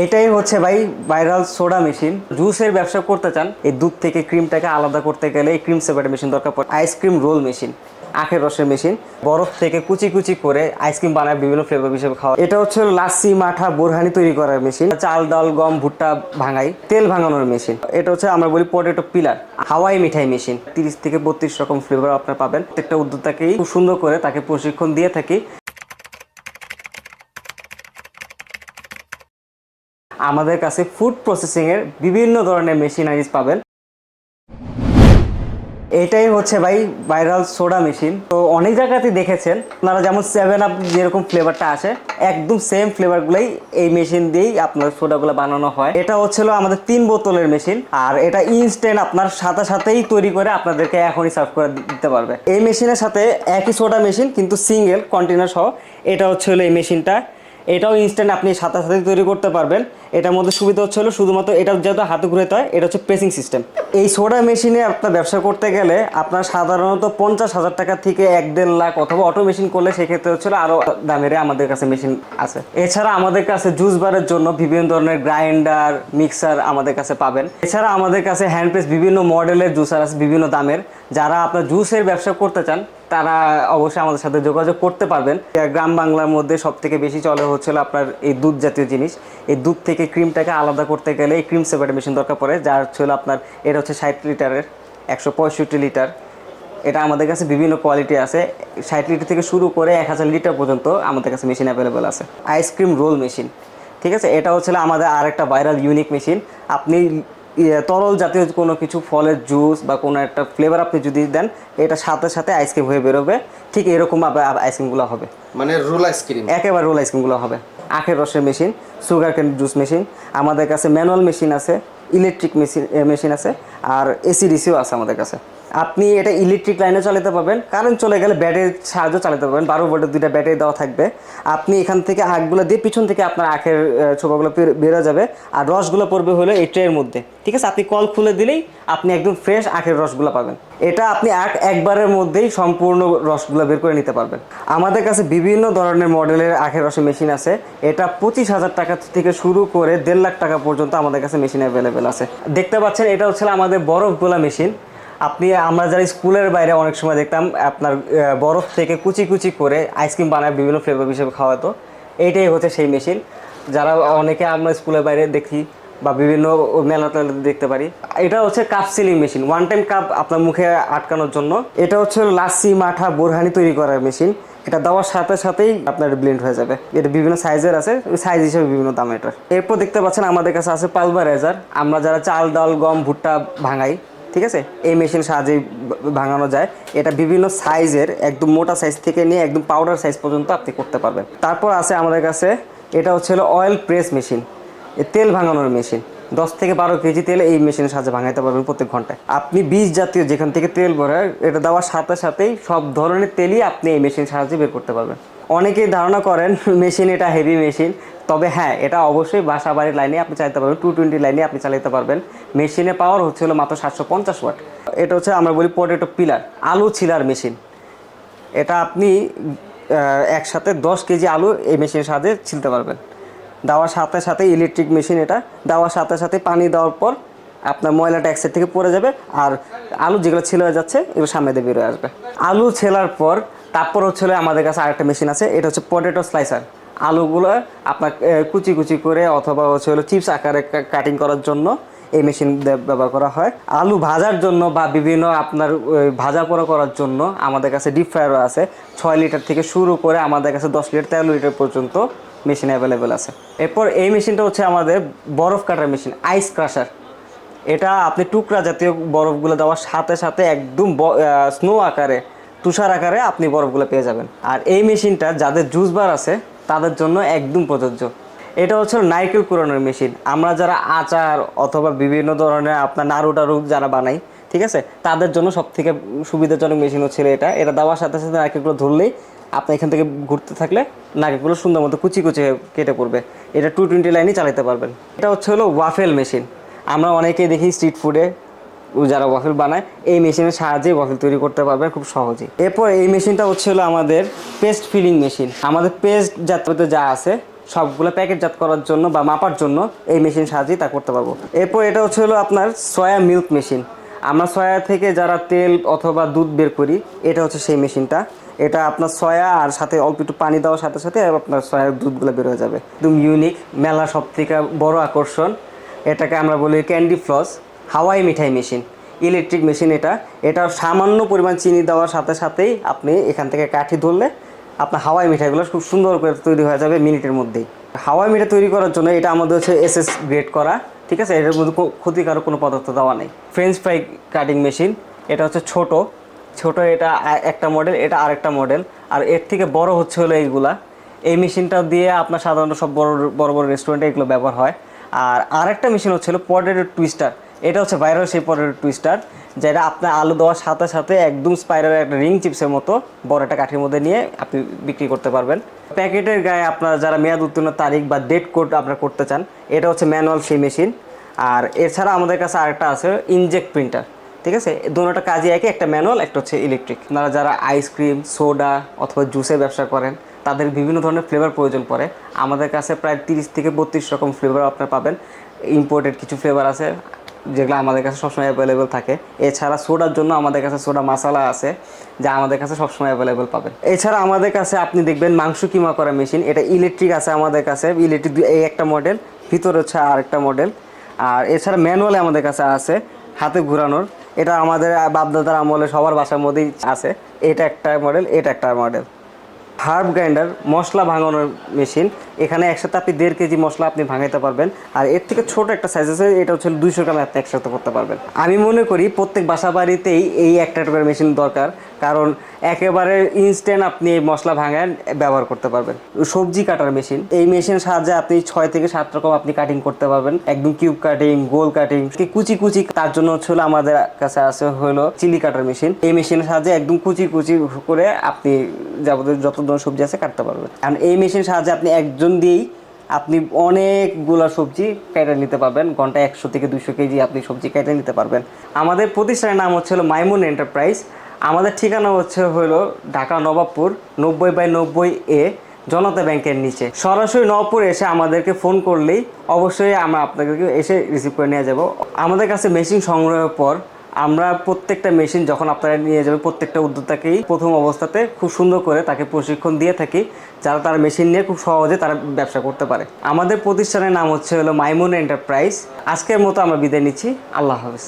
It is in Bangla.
এটাই হচ্ছে ভাই ভাইরাল সোডা মেশিন। জুসের ব্যবসা করতে চান, এই দুধ থেকে ক্রিমটাকে আলাদা করতে গেলে এই ক্রিম সেপারেট মেশিন দরকার পড়ে। আইসক্রিম রোল মেশিন আখের রসের মেশিন বরফ থেকে কুচি কুচি করে আইসক্রিম বানায় বিভিন্ন ফ্লেভার হিসেবে খাওয়া। এটা হচ্ছে লাচ্ছি, মাঠা, বোরহানি তৈরি করার মেশিন চাল, ডাল, গম, ভুট্টা ভাঙাই, তেল ভাঙানোর মেশিন এটা হচ্ছে আমরা বলি পটেটো পিলার হাওয়াই মিঠাই মেশিন তিরিশ থেকে বত্রিশ রকম ফ্লেভার আপনার পাবেন। প্রত্যেকটা উদ্যোক্তাকেই খুব সুন্দর করে তাকে প্রশিক্ষণ দিয়ে থাকি। আমাদের কাছে ফুড প্রসেসিং এর বিভিন্ন ধরনের মেশিনারিজ পাবেন। এটাই হচ্ছে ভাই ভাইরাল সোডা মেশিন তো অনেক জায়গাতে দেখেছেন, আপনারা যেমন সেভেন আপ যেরকম ফ্লেভারটা আসে, একদম সেম ফ্লেভারগুলোই এই মেশিন দিয়েই আপনার সোডাগুলো বানানো হয়। এটা হচ্ছিল আমাদের তিন বোতলের মেশিন আর এটা ইনস্ট্যান্ট আপনার সাথে সাথেই তৈরি করে আপনাদেরকে এখনই সার্ভ করে দিতে পারবে। এই মেশিনের সাথে একই সোডা মেশিন কিন্তু সিঙ্গেল কন্টেনার সহ। এটা হচ্ছে হলো এই মেশিনটা এটাও ইনস্ট্যান্ট আপনি সাথে সাথে তৈরি করতে পারবেন। এটার মধ্যে সুবিধা হচ্ছে হলো শুধুমাত্র এটা যেহেতু হাতে ঘুরাতে হয়, এটা হচ্ছে প্রেসিং সিস্টেম এই সোডা মেশিনে আপনার ব্যবসা করতে গেলে আপনার সাধারণত পঞ্চাশ হাজার টাকা থেকে এক দেড় লাখ অথবা অটো মেশিন করলে সেক্ষেত্রে হচ্ছে আরও দামের আমাদের কাছে মেশিন আছে। এছাড়া আমাদের কাছে জুস বারের জন্য বিভিন্ন ধরনের গ্রাইন্ডার মিক্সার আমাদের কাছে পাবেন। এছাড়া আমাদের কাছে হ্যান্ড প্রেস বিভিন্ন মডেলের জুসার আছে বিভিন্ন দামের। যারা আপনার জুসের ব্যবসা করতে চান তারা অবশ্যই আমাদের সাথে যোগাযোগ করতে পারবেন। গ্রাম বাংলার মধ্যে সব থেকে বেশি চলে হচ্ছিল আপনার এই দুধ জাতীয় জিনিস। এই দুধ থেকে ক্রিমটাকে আলাদা করতে গেলে এই ক্রিম সেপারেট মেশিন দরকার পড়ে, যার ছিল আপনার, এটা হচ্ছে ষাট লিটারের, একশো পঁয়ষট্টি লিটার। এটা আমাদের কাছে বিভিন্ন কোয়ালিটি আছে। ষাট লিটার থেকে শুরু করে এক হাজার লিটার পর্যন্ত আমাদের কাছে মেশিন অ্যাভেলেবেল আছে। আইসক্রিম রোল মেশিন, ঠিক আছে? এটা হচ্ছে আমাদের আরেকটা ভাইরাল, ইউনিক মেশিন। আপনি তরল জাতীয় কোনো কিছু ফলের জুস বা কোনো একটা ফ্লেভার আপনি যদি দেন এটা সাথে সাথে আইসক্রিম হয়ে বেরোবে। ঠিক এরকম আইসক্রিমগুলো হবে। মানে রোল আইসক্রিম একেবারে রোল আইসক্রিমগুলো হবে। আখের রসের machine sugar cane juice machine আমাদের কাছে ম্যানুয়াল মেশিন আছে ইলেকট্রিক মেশিন মেশিন আছে আর এসি ডিসিও আছে আমাদের কাছে। আপনি এটা ইলেকট্রিক লাইনে চালাতে পারবেন কারেন্ট চলে গেলে ব্যাটারির সাহায্য চালাতে পারবেন, বারো ভোল্টের দুইটা ব্যাটারি দেওয়া থাকবে। আপনি এখান থেকে আখগুলো দিয়ে পিছন থেকে আপনার আখের ছোপাগুলো বেরো যাবে, আর রসগুলো পড়বে হলো এই ট্রের মধ্যে। ঠিক আছে? আপনি কল খুলে দিলেই আপনি একদম ফ্রেশ আখের রসগুলো পাবেন। এটা আপনি আখ একবারের মধ্যেই সম্পূর্ণ রসগুলো বের করে নিতে পারবেন। আমাদের কাছে বিভিন্ন ধরনের মডেলের আখের রসের মেশিন আছে। এটা পঁচিশ হাজার টাকা থেকে শুরু করে দেড় লাখ টাকা পর্যন্ত আমাদের কাছে মেশিন অ্যাভেলেবেল আছে। দেখতে পাচ্ছেন, এটা হচ্ছে আমাদের বরফ গোলা মেশিন আপনি, আমরা যারা স্কুলের বাইরে অনেক সময় দেখতাম, আপনার বরফ থেকে কুচি কুচি করে আইসক্রিম বানায় বিভিন্ন ফ্লেভার হিসেবে খাওয়াতো, এইটাই হচ্ছে সেই মেশিন যারা অনেকে আমরা স্কুলের বাইরে দেখি বা বিভিন্ন মেলা দেখতে পারি, এটা হচ্ছে cup sealing machine one time cup আপনার মুখে আটকানোর জন্য। এটা হচ্ছে লাসি মাঠা, বোরহানি তৈরি করার মেশিন এটা দেওয়ার সাথে সাথেই আপনার ব্লেন্ড হয়ে যাবে। এটা বিভিন্ন সাইজের আছে সাইজ হিসেবে বিভিন্ন দাম এটার এরপর দেখতে পাচ্ছেন আমাদের কাছে আছে পালভারাইজার আমরা যারা চাল, ডাল, গম, ভুট্টা ভাঙাই ঠিক আছে? এই মেশিন সাহায্যে ভাঙানো যায়। এটা বিভিন্ন সাইজের, একদম মোটা সাইজ থেকে নিয়ে একদম পাউডার সাইজ পর্যন্ত আপনি করতে পারবেন। তারপর আছে আমাদের কাছে, এটা হচ্ছে অয়েল প্রেস মেশিন তেল ভাঙানোর মেশিন দশ থেকে বারো কেজি তেল এই মেশিনের সাহায্যে ভাঙাইতে পারবেন প্রত্যেক ঘন্টায়। আপনি বীজ জাতীয় যেখান থেকে তেল ভরে এটা দেওয়ার সাথে সাথেই সব ধরনের তেলই আপনি এই মেশিনের সাহায্যে বের করতে পারবেন। অনেকেই ধারণা করেন, মেশিন এটা হেভি মেশিন তবে হ্যাঁ এটা অবশ্যই বাসা বাড়ির লাইনে আপনি চালাতে পারবেন টু টোয়েন্টি লাইনে আপনি চালাতে পারবেন। মেশিনের পাওয়ার হচ্ছে হলো মাত্র সাতশো পঞ্চাশ ওয়াট এটা হচ্ছে আমরা বলি পটেটো পিলার আলু ছিলার মেশিন। এটা আপনি একসাথে দশ কেজি আলু এই মেশিনের সাহায্যে ছিলতে পারবেন। দেওয়ার সাথে সাথে ইলেকট্রিক মেশিন এটা দেওয়ার সাথে সাথে পানি দেওয়ার পর আপনার ময়লাটা এক সাইড থেকে পড়ে যাবে আর আলু যেগুলো ছেলে হয়ে যাচ্ছে, এগুলো সামনে দিয়ে বেরোয় আসবে। আলু ছেলার পর তারপর হচ্ছে আমাদের কাছে আরেকটা মেশিন আছে, এটা হচ্ছে পটেটো স্লাইসার আলুগুলো আপনার কুচি কুচি করে অথবা হচ্ছে হলো চিপস আকারে কাটিং করার জন্য এই মেশিন ব্যবহার করা হয়। আলু ভাজার জন্য বা বিভিন্ন আপনার ভাজা পোড়া করার জন্য আমাদের কাছে ডিপ ফ্রায়ারও আছে। ছয় লিটার থেকে শুরু করে আমাদের কাছে দশ লিটার তেরো লিটার পর্যন্ত মেশিন অ্যাভেলেবেল আছে। এরপর এই মেশিনটা হচ্ছে আমাদের বরফ কাটার মেশিন আইস ক্রাশার এটা আপনি টুকরা জাতীয় বরফগুলো দেওয়ার সাথে সাথে একদম স্নো আকারে, তুষার আকারে আপনি বরফগুলো পেয়ে যাবেন। আর এই মেশিনটা যাদের জুস বার আছে, তাদের জন্য একদম প্রযোজ্য। এটা হচ্ছে নারকেল কুড়ানোর মেশিন। আমরা যারা আচার অথবা বিভিন্ন ধরনের আপনার নাড়ু টাড়ু যারা বানাই, ঠিক আছে? তাদের জন্য সব থেকে সুবিধাজনক মেশিন হচ্ছে এটা। এটা দেওয়ার সাথে সাথে নারকেলগুলো ধরলেই আপনি এখান থেকে ঘুরতে থাকলে নারকেলগুলো সুন্দর মতো কুচি কুচি কেটে পড়বে। এটা টু টোয়েন্টি লাইনই চালাতে পারবেন। এটা হচ্ছে হলো ওয়াফেল মেশিন আমরা অনেকেই দেখি স্ট্রিট ফুডে যারা ওয়াফেল বানায়, এই মেশিনের সাহায্যে ওয়াফেল তৈরি করতে পারবেন খুব সহজেই। এরপর এই মেশিনটা হচ্ছে হলো আমাদের পেস্ট ফিলিং মেশিন আমাদের পেস্ট জাতীয় যা আছে সবগুলো প্যাকেটজাত করার জন্য বা মাপার জন্য এই মেশিন সাহায্যে তা করতে পারব। এরপর এটা হচ্ছে হলো আপনার সয়া মিল্ক মেশিন আমরা সয়া থেকে যারা তেল অথবা দুধ বের করি, এটা হচ্ছে সেই মেশিনটা। এটা আপনার সয়া আর সাথে অল্প একটু পানি দেওয়ার সাথে সাথে আপনার সয়ার দুধগুলো বের হয়ে যাবে। একদম ইউনিক মেলা সব থেকে বড় আকর্ষণ। এটাকে আমরা বলি ক্যান্ডি ফ্লস হাওয়াই মিঠাই মেশিন ইলেকট্রিক মেশিন এটা। এটা সামান্য পরিমাণ চিনি দেওয়ার সাথে সাথেই আপনি এখান থেকে কাঠি ধরলে আপনার হাওয়াই মিঠাইগুলো খুব সুন্দর করে তৈরি হয়ে যাবে মিনিটের মধ্যেই। হাওয়াই মিঠাই তৈরি করার জন্য এটা আমাদের হচ্ছে এস এস গ্রেড করা, ঠিক আছে? এটার মধ্যে ক্ষতিকারক কোনো পদার্থ দেওয়া নেই। ফ্রেঞ্চ ফ্রাই কাটিং মেশিন এটা হচ্ছে ছোট। ছোট এটা একটা মডেল এটা আরেকটা মডেল আর এর থেকে বড় হচ্ছে হলো এইগুলা। এই মেশিনটা দিয়ে আপনার সাধারণত সব বড় বড় বড় রেস্টুরেন্টে এগুলো ব্যবহার হয়। আর আরেকটা মেশিন হচ্ছে হলো পটেটো টুইস্টার এটা হচ্ছে ভাইরাল পটেটো টুইস্টার যেটা আপনার আলু দেওয়ার সাথে সাথে একদম স্পাইরাল একটা রিং চিপসের মতো বড় একটা কাঠির মধ্যে নিয়ে আপনি বিক্রি করতে পারবেন। প্যাকেটের গায়ে আপনার যারা মেয়াদ উত্তীর্ণ তারিখ বা ডেট কোড আপনারা করতে চান, এটা হচ্ছে ম্যানুয়াল সেই মেশিন আর এছাড়া আমাদের কাছে আরেকটা আছে ইনজেক্ট প্রিন্টার ঠিক আছে? দুটোটা কাজে একই একটা ম্যানুয়াল একটা হচ্ছে ইলেকট্রিক আপনারা যারা আইসক্রিম সোডা অথবা জুসের ব্যবসা করেন, তাদের বিভিন্ন ধরনের ফ্লেভার প্রয়োজন পড়ে। আমাদের কাছে প্রায় তিরিশ থেকে বত্রিশ রকম ফ্লেভার আপনার পাবেন। ইম্পোর্টেড কিছু ফ্লেভার আছে যেগুলো আমাদের কাছে সবসময় অ্যাভেলেবেল থাকে। এছাড়া সোডার জন্য আমাদের কাছে সোডা মশালা আছে, যা আমাদের কাছে সবসময় অ্যাভেলেবেল পাবেন। এছাড়া আমাদের কাছে আপনি দেখবেন মাংস কিমা করা মেশিন এটা ইলেকট্রিক আছে আমাদের কাছে ইলেকট্রিক এই একটা মডেল ভিতরে হচ্ছে আরেকটা মডেল আর এছাড়া ম্যানুয়ালে আমাদের কাছে আছে, হাতে ঘোরানোর। এটা আমাদের বাপদাদার আমলে সবার বাসার মধ্যেই আছে। এটা একটা মডেল এটা একটা মডেল হার্ব গ্রাইন্ডার, মশলা ভাঙানোর মেশিন। এখানে একসাথে আপনি দেড় কেজি মশলা আপনি ভাঙাইতে পারবেন। আর এর থেকে ছোট একটা সাইজ আছে, এটা হচ্ছে দুইশো গ্রাম আপনি একসাথে করতে পারবেন। আমি মনে করি প্রত্যেক বাসা বাড়িতেই এই একটা করে মেশিন দরকার, কারণ একেবারে ইনস্ট্যান্ট আপনি এই মশলা ভাঙায় ব্যবহার করতে পারবেন। সবজি কাটার মেশিন, এই মেশিনের সাহায্যে আপনি ছয় থেকে সাত রকম আপনি কাটিং করতে পারবেন। একদম কিউব কাটিং গোল কাটিং কুচি কুচি, তার জন্য হচ্ছে আমাদের কাছে আছে হলো চিলি কাটার মেশিন। এই মেশিনের সাহায্যে একদম কুচি কুচি করে আপনি যাবতীয় যত ধরনের সবজি আছে, কাটতে পারবেন কারণ এই মেশিনের সাহায্যে আপনি একজন দিয়েই আপনি অনেকগুলো সবজি কেটে নিতে পারবেন। ঘন্টায় একশো থেকে দুশো কেজি আপনি সবজি কেটে নিতে পারবেন। আমাদের প্রতিষ্ঠানের নাম হচ্ছে হলো মাইমুন এন্টারপ্রাইজ। আমাদের ঠিকানা হচ্ছে হলো ঢাকা নবাবপুর, নব্বই বাই নব্বই এ, জনতা ব্যাংকের নিচে। সরাসরি নবপুর এসে আমাদেরকে ফোন করলেই অবশ্যই আমরা আপনাদেরকে এসে রিসিভ করে নিয়ে যাব। আমাদের কাছে মেশিন সংগ্রহের পর আমরা প্রত্যেকটা মেশিন যখন আপনারা নিয়ে যাবেন, প্রত্যেকটা উদ্যোক্তাকেই প্রথম অবস্থাতে খুব সুন্দর করে তাকে প্রশিক্ষণ দিয়ে থাকি, যারা তার মেশিন নিয়ে খুব সহজে তারা ব্যবসা করতে পারে। আমাদের প্রতিষ্ঠানের নাম হচ্ছে হলো মাইমুন এন্টারপ্রাইজ। আজকের মতো আমরা বিদায় নিচ্ছি। আল্লাহ হাফেজ।